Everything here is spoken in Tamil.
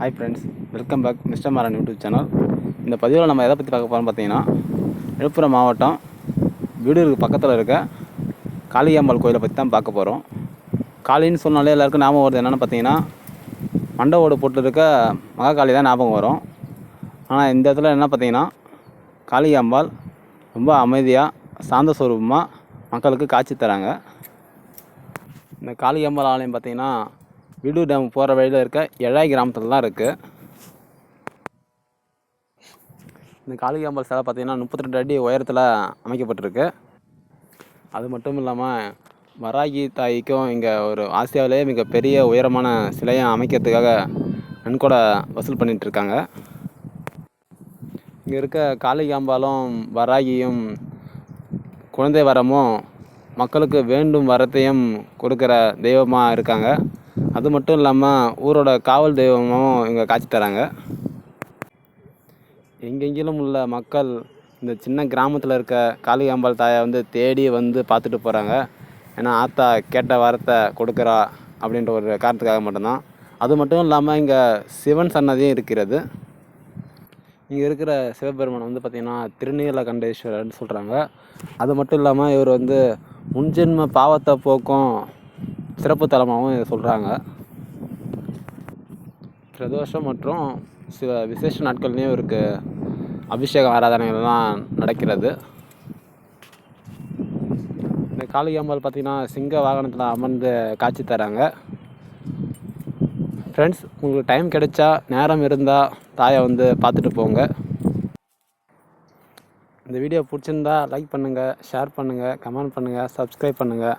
Hi friends welcome back mister Maran YouTube channel இந்த பதிவில் நம்ம எதை பற்றி பார்க்க போகிறோம் பார்த்தீங்கன்னா விழுப்புரம் மாவட்டம் வீடூருக்கு பக்கத்தில் இருக்க காளிகாம்பாள் கோயிலை பற்றி தான் பார்க்க போகிறோம் காளின்னு சொன்னாலே எல்லாருக்கும் ஞாபகம் வருது என்னென்னு பார்த்தீங்கன்னா மண்டவோடு போட்டு இருக்க மகாகாளி தான் ஞாபகம் வரும். ஆனால் இந்த இடத்துல என்ன பார்த்தீங்கன்னா காளிகாம்பாள் ரொம்ப அமைதியாக சாந்த ஸ்வரூபமாக மக்களுக்கு காட்சி தராங்க. இந்த காளிகாம்பாள் ஆலயம் பார்த்தீங்கன்னா வீடூர் டேம் போகிற வழியில் இருக்க எழாய் கிராமத்தில் தான் இருக்குது இந்த காளிகாம்பாள் சிலை பார்த்திங்கன்னா முப்பத்தி ரெண்டு அடி உயரத்தில் அமைக்கப்பட்டிருக்கு. அது மட்டும் இல்லாமல் வராகி தாய்க்கும் இங்கே ஒரு ஆசியாவிலேயே மிகப்பெரிய உயரமான சிலையை அமைக்கிறதுக்காக நன்கொடை வசூல் பண்ணிகிட்ருக்காங்க இங்கே இருக்க காளிகாம்பாலும் வராகியும் குழந்தை வரமும் மக்களுக்கு வேண்டும் வரத்தையும் கொடுக்குற தெய்வமாக இருக்காங்க. அது மட்டும் இல்லாமல் ஊரோட காவல் தெய்வமும் இங்கே காட்சி தராங்க. எங்கெங்கிலும் உள்ள மக்கள் இந்த சின்ன கிராமத்தில் இருக்க காளிகாம்பாள் தாயை வந்து தேடி வந்து பார்த்துட்டு போகிறாங்க ஏன்னா ஆத்தா கேட்ட வாரத்தை கொடுக்குறா அப்படின்ற ஒரு காரணத்துக்காக மட்டும்தான். அது மட்டும் இல்லாமல் இங்கே சிவன் சன்னதியும் இருக்கிறது. இங்கே இருக்கிற சிவபெருமான் வந்து பார்த்திங்கன்னா திருநீலகண்டேஸ்வரர்னு சொல்கிறாங்க அது மட்டும் இல்லாமல் இவர் வந்து முன்ஜென்ம பாவத்தை போக்கும் சிறப்பு தலமாகவும் இதை சொல்கிறாங்க பிரதோஷம் மற்றும் சில விசேஷ நாட்கள்லேயும் இவருக்கு அபிஷேக ஆராதனைகள்லாம் நடக்கிறது. இந்த காளிகாம்பாள் பார்த்திங்கன்னா சிங்க வாகனத்தில் அமர்ந்து காட்சி தராங்க. ஃப்ரெண்ட்ஸ் உங்களுக்கு டைம் கிடைச்சா நேரம் இருந்தால் தாயை வந்து பார்த்துட்டு போங்க. இந்த வீடியோ பிடிச்சிருந்தா லைக் பண்ணுங்கள் ஷேர் பண்ணுங்கள் கமெண்ட் பண்ணுங்கள் சப்ஸ்கிரைப் பண்ணுங்கள்